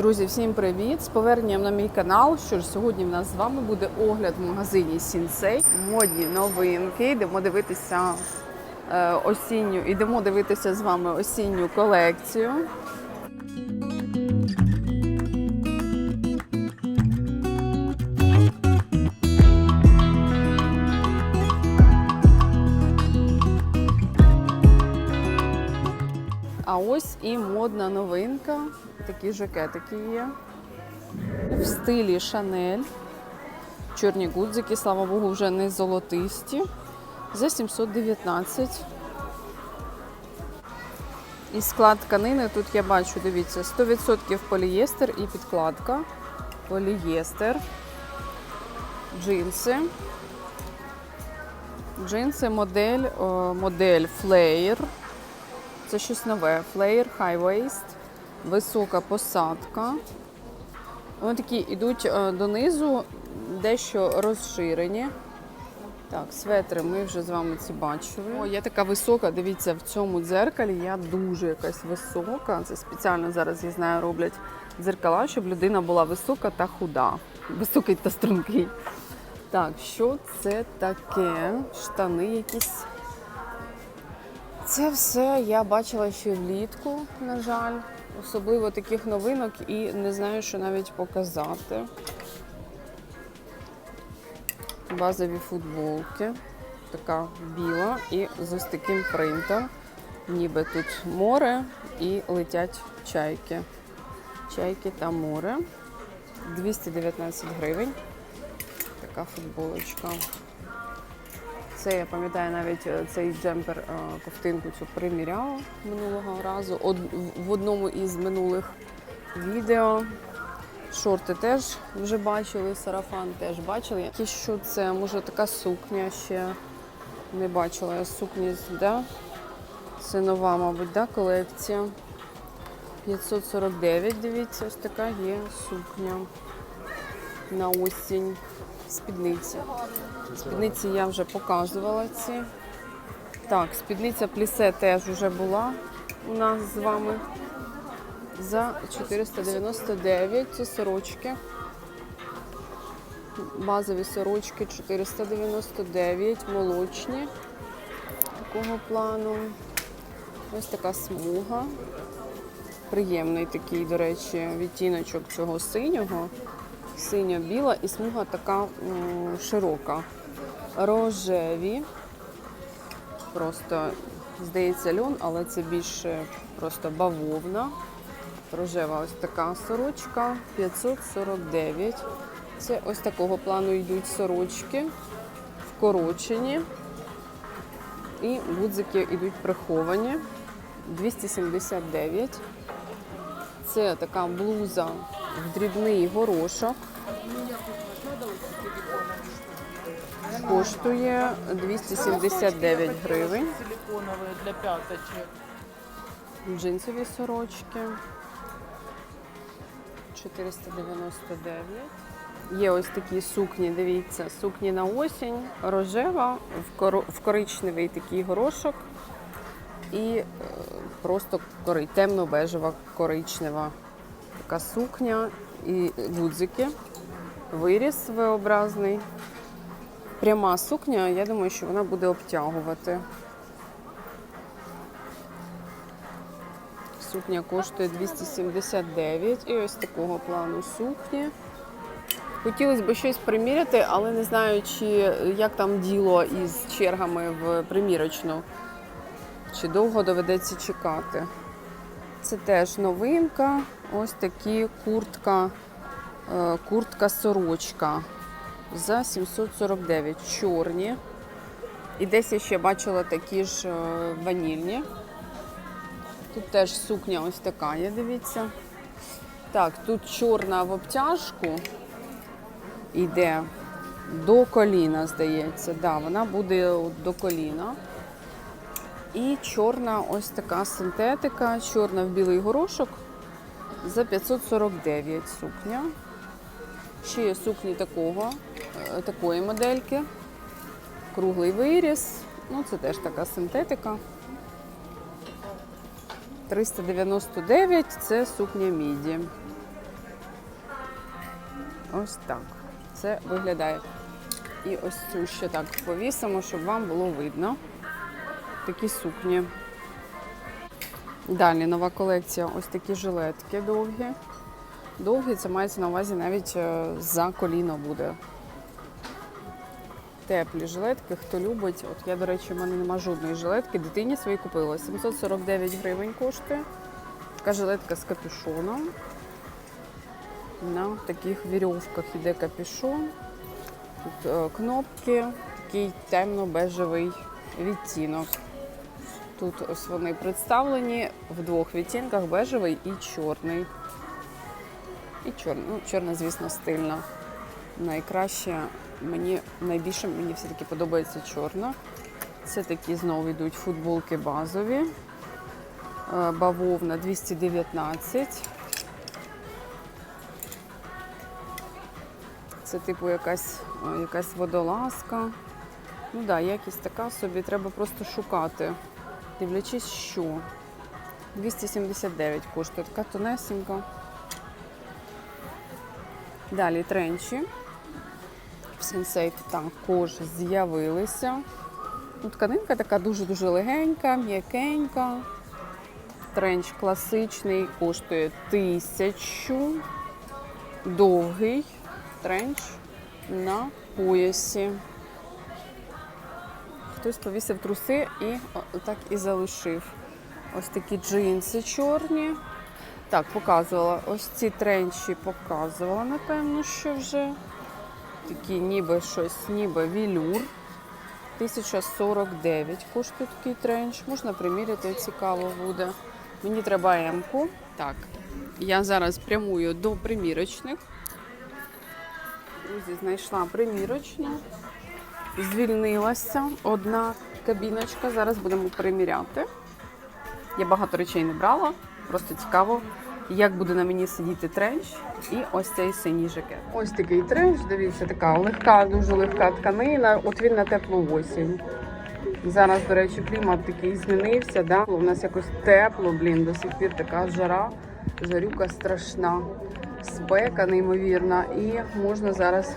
Друзі, всім привіт! З поверненням на мій канал. Що ж, сьогодні в нас з вами буде огляд в магазині Сінсей. Модні новинки. Йдемо дивитися е, осінню, йдемо дивитися з вами осінню колекцію. А ось і модна новинка. Такі жакетики є. В стилі Шанель. Чорні гудзики, слава Богу, вже не золотисті. За 719. І склад тканини тут я бачу, дивіться, 100% полієстер і підкладка. Полієстер. Джинси. Джинси модель, модель Flair. Це щось нове. Flair High Waist. Висока посадка. Вони такі йдуть е, донизу, дещо розширені. Так, светри ми вже з вами ці бачили. О, я така висока, дивіться, в цьому дзеркалі я дуже якась висока. Це спеціально зараз, я знаю, роблять дзеркала, щоб людина була висока та худа. Високий та стрункий. Так, що це таке? Штани якісь. Це все я бачила ще влітку, на жаль. Особливо таких новинок і не знаю, що навіть показати. Базові футболки. Така біла і з ось таким принтом. Ніби тут море і летять чайки. Чайки та море. 219 гривень. Така футболочка. Це я пам'ятаю навіть е, цей джемпер е, ковтинку цю приміряла минулого разу. Од, в одному із минулих відео. Шорти теж вже бачили, сарафан теж бачили. Якісь що це? Може така сукня ще не бачила. Я сукні, да? Це нова, мабуть, да, колекція. 549, дивіться, ось така є сукня на осінь. Спідниці. Спідниці я вже показувала ці. Так, спідниця плісе теж вже була у нас з вами. За 499 це сорочки. Базові сорочки 499, молочні такого плану. Ось така смуга. Приємний такий, до речі, відтіночок цього синього синьо-біла і смуга така широка. Рожеві. Просто, здається, льон, але це більше просто бавовна. Рожева ось така сорочка 549. Це ось такого плану йдуть сорочки, вкорочені. І гудзики йдуть приховані. 279. Це така блуза дрібний горошок. Коштує 279 гривень. Силиконовые для пяточек. Джинсові сорочки. 499. Є ось такі сукні, дивіться, сукні на осінь, рожева, в, коричневий такий горошок і е, просто темно-бежева коричнева така сукня і гудзики. Виріс V-образний. Пряма сукня, я думаю, що вона буде обтягувати. Сукня коштує 279 і ось такого плану сукні. Хотілося б щось приміряти, але не знаю, чи як там діло із чергами в примірочну. Чи довго доведеться чекати. Це теж новинка. Ось такі куртка, е, куртка-сорочка за 749. Чорні. І десь я ще бачила такі ж е, ванільні. Тут теж сукня ось така є, дивіться. Так, тут чорна в обтяжку йде до коліна, здається. Да, вона буде до коліна. І чорна ось така синтетика, чорна в білий горошок за 549 сукня. Ще є сукні такого, е, такої модельки. Круглий виріс. Ну, це теж така синтетика. 399 це сукня міді. ось так. Це виглядає. І ось цю ще так повісимо, щоб вам було видно. Такі сукні. Далі нова колекція ось такі жилетки довгі. Довгі це мається на увазі навіть е, за коліно буде. Теплі жилетки, хто любить. От я, до речі, в мене нема жодної жилетки. Дитині свої купила. 749 гривень коштує. Така жилетка з капюшоном. На таких вірьовках іде капюшон. Тут е, кнопки, такий темно-бежевий відтінок. Тут ось вони представлені в двох відтінках: бежевий і чорний. І чорний. Ну, чорна, звісно, стильна. Найкраще мені найбільше мені все-таки подобається чорна. Це такі знову йдуть футболки базові. Е, Бавовна 219. Це типу якась, е, якась водолазка. Ну так, да, якість така собі, треба просто шукати. Дивлячись, що. 279 коштує, така тонесенька. Далі тренчі. В сенсей також з'явилися. Ну, тканинка така дуже-дуже легенька, м'якенька. Тренч класичний, коштує тисячу. Довгий тренч на поясі. Хтось повісив труси і так і залишив. Ось такі джинси чорні. Так, показувала. Ось ці тренчі показувала, напевно, що вже. Такі ніби щось, ніби вілюр. 1049 коштує такий тренч. Можна приміряти, цікаво буде. Мені треба М-ку. Так, я зараз прямую до примірочних. Друзі, знайшла примірочну. Звільнилася одна кабіночка. Зараз будемо приміряти. Я багато речей не брала, просто цікаво, як буде на мені сидіти тренч і ось цей синій жакет. Ось такий тренч, дивіться, така легка, дуже легка тканина. От він на теплу осінь. Зараз, до речі, клімат такий змінився. Да? У нас якось тепло, блін, до сих пір така жара, жарюка страшна, спека неймовірна. І можна зараз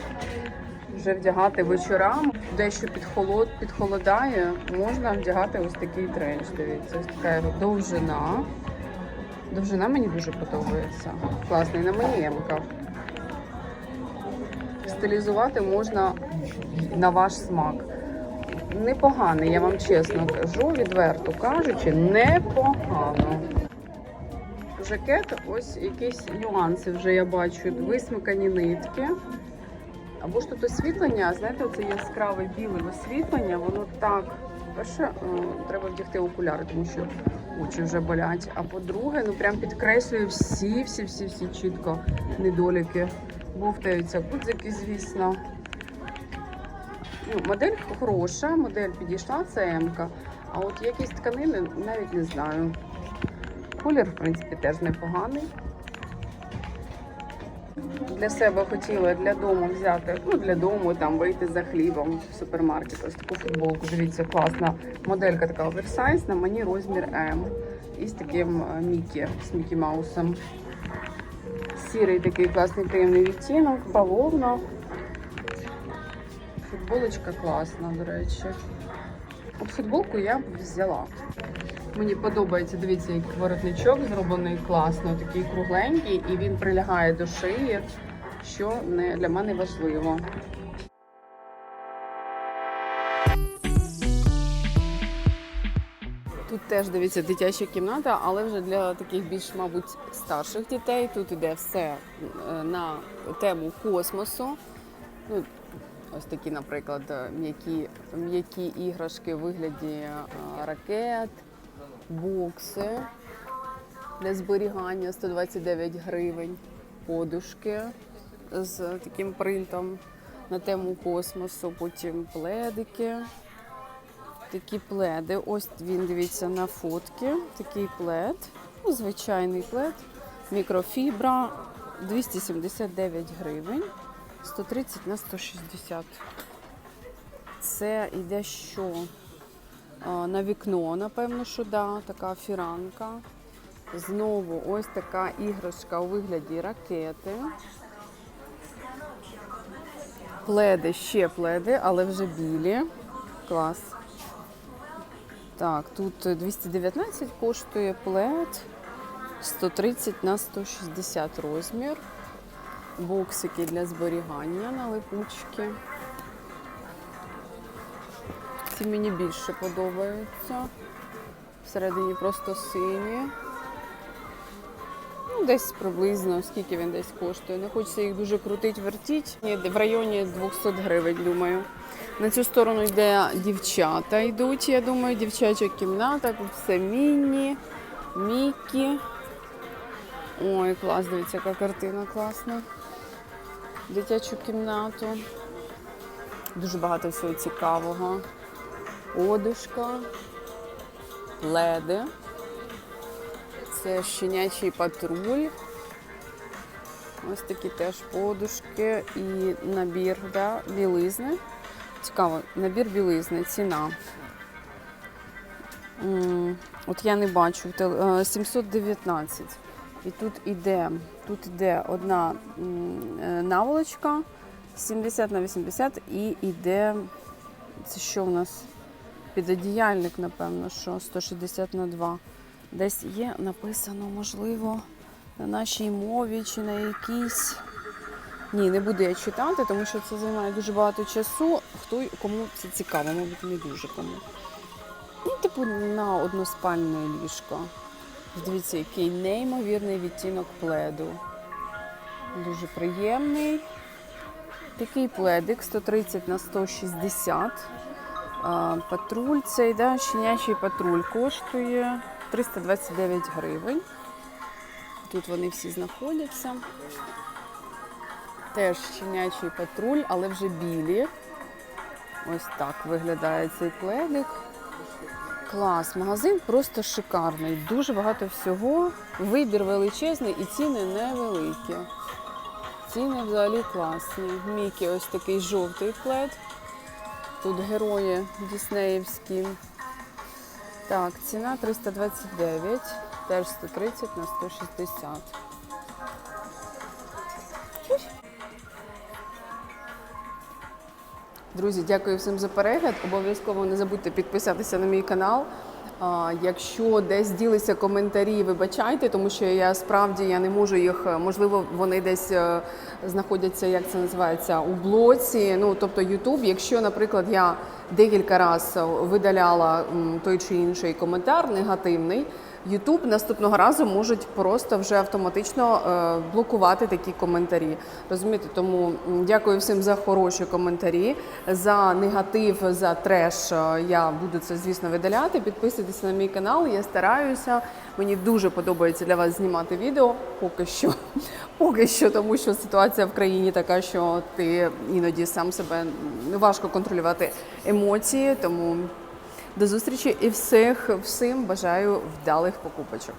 вже вдягати вечорам. Дещо підхолод, підхолодає, можна вдягати ось такий тренч. Дивіться, ось така його довжина. Довжина мені дуже подобається. Класний на мені М-ка. Стилізувати можна на ваш смак. Непоганий, я вам чесно кажу, відверто кажучи, непогано. Жакет, ось якісь нюанси вже я бачу. Висмикані нитки. Або ж тут освітлення, знаєте, це яскраве біле освітлення, воно так. Перше, е, треба вдягти окуляри, тому що очі вже болять. А по-друге, ну прям підкреслює всі, всі, всі, всі чітко недоліки. Бовтаються гудзики, звісно. Ну, модель хороша, модель підійшла, це М-ка. А от якісь тканини навіть не знаю. Колір, в принципі, теж непоганий. Для себе хотіла для дому взяти, ну для дому там вийти за хлібом в супермаркет. Ось таку футболку. Дивіться, класна моделька така оверсайз, на мені розмір М. І з таким е, Мікі, з Мікі Маусом. Сірий такий класний приємний відтінок, бавовна. Футболочка класна, до речі. Футболку я б взяла. Мені подобається, дивіться, як воротничок зроблений класно, такий кругленький, і він прилягає до шиї, що не для мене важливо. Тут теж дивіться дитяча кімната, але вже для таких більш, мабуть, старших дітей. Тут іде все е, на тему космосу. Ну, ось такі, наприклад, е, м'які, м'які іграшки у вигляді е, ракет, бокси для зберігання 129 гривень, подушки з таким принтом на тему космосу, потім пледики. Такі пледи. Ось він дивіться на фотки. Такий плед. Ну, звичайний плед. Мікрофібра 279 гривень. 130 на 160. Це йде що? На вікно, напевно, що да, така фіранка. Знову ось така іграшка у вигляді ракети. Пледи, ще пледи, але вже білі. Клас. Так, тут 219 коштує плед, 130 на 160 розмір. Боксики для зберігання на липучки. Ці мені більше подобаються. Всередині просто сині. Ну, десь приблизно, скільки він десь коштує. Не хочеться їх дуже крутить, вертіть. В районі 200 гривень, думаю. На цю сторону йде дівчата йдуть, я думаю, дівчача кімната, тут все міні, мікі. Ой, клас, дивіться, яка картина класна. Дитячу кімнату. Дуже багато всього цікавого. Подушка, пледи. Це щенячий патруль. Ось такі теж подушки і набір да, білизни. Цікаво, набір білизни, ціна. От я не бачу, е, 719. І тут іде, тут іде одна е, наволочка 70 на 80 і іде, це що в нас? Підодіяльник, напевно, що 160 на 2. Десь є написано, можливо, на нашій мові чи на якійсь. Ні, не буду я читати, тому що це займає дуже багато часу. Хто кому це цікаво, мабуть, не дуже кому. Ну, типу, на односпальне ліжко. Дивіться, який неймовірний відтінок пледу. Дуже приємний. Такий пледик 130 на 160. Патруль цей, да, щенячий патруль коштує 329 гривень. Тут вони всі знаходяться. Теж щенячий патруль, але вже білі. Ось так виглядає цей пледик. Клас, магазин просто шикарний. Дуже багато всього. Вибір величезний і ціни невеликі. Ціни взагалі класні. Мікі ось такий жовтий плед. Тут герої Діснеївські. Так, ціна 329, теж 130 на 160. Друзі, дякую всім за перегляд. Обов'язково не забудьте підписатися на мій канал. Якщо десь ділися коментарі, вибачайте, тому що я справді я не можу їх. е, Можливо, вони десь е, знаходяться, як це називається, у блоці. Ну тобто Ютуб. Якщо, наприклад, я декілька разів видаляла той чи інший коментар негативний. Ютуб наступного разу можуть просто вже автоматично е, блокувати такі коментарі. Розумієте, тому дякую всім за хороші коментарі, за негатив, за треш. е, Я буду це, звісно, видаляти. Підписуйтесь на мій канал. Я стараюся. Мені дуже подобається для вас знімати відео. Поки що, поки що, тому що ситуація в країні така, що ти іноді сам себе важко контролювати емоції. Тому до зустрічі і всіх всім бажаю вдалих покупочок.